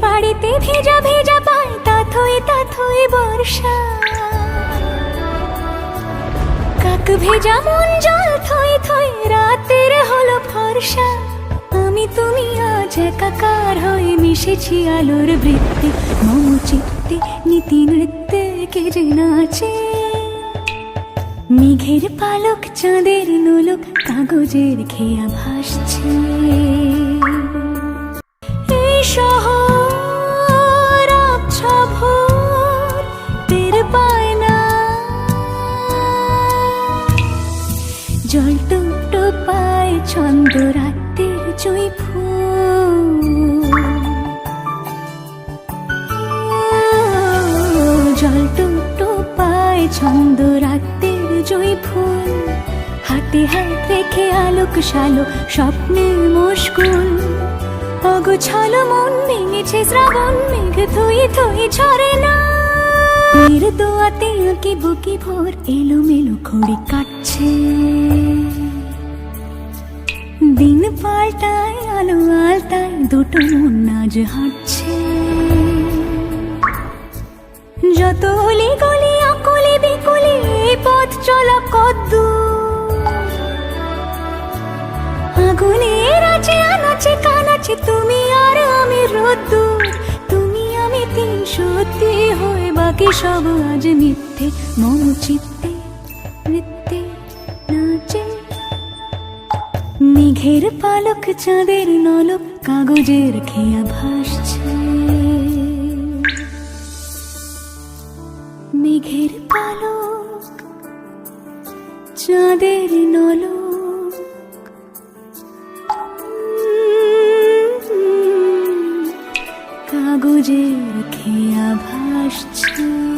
বাড়িতে ভেজা ভেজা পায় তাথই তাথই বর্ষা। কাক ভেজা মন জল থই থই রাতের হলো ফর্ষা। আমি তুমি আজ একাকার হয়ে মিশেছি আলোর বৃত্তি। মম চিত্তে নীতি নৃত্যে কে যে নাচে। মেঘের পালক, চাঁদের নোলক, কাগজের খেয়া ভাসছে। এই জল টুকটো পায় ছন্দ রাতের জয় ফুল জল টুকটো পায় ছন্দ রাতের জয় ফুল। হাতে হাত রেখে আলোক শালো স্বপ্নে মুশকুল। অগোছালো মন ভেঙেছে শ্রাবণ মেঘ থই থই ঝরে না। মের দোয়াতে আঁকি বুকি ভোর এলো মেলো খড়ি কাটছে। দিন পাল্টায়, আলো আলতায়, দুটো মন আজ হাঁটছে। যত অলি গলি, অকলি বিকলি পথ চলা কদ্দু আগুনের আছে আনাচে কানাচে তুমি সত্যি হয়ে বাকি সব আজ মিথ্যে। মম চিত্তে, নৃত্যে নাচে। মেঘের পালক চাঁদের নলক কাগজের খেয়া ভাসছে। মেঘের পালক চাঁদের নলক কাগজের খেয়া ভাসছে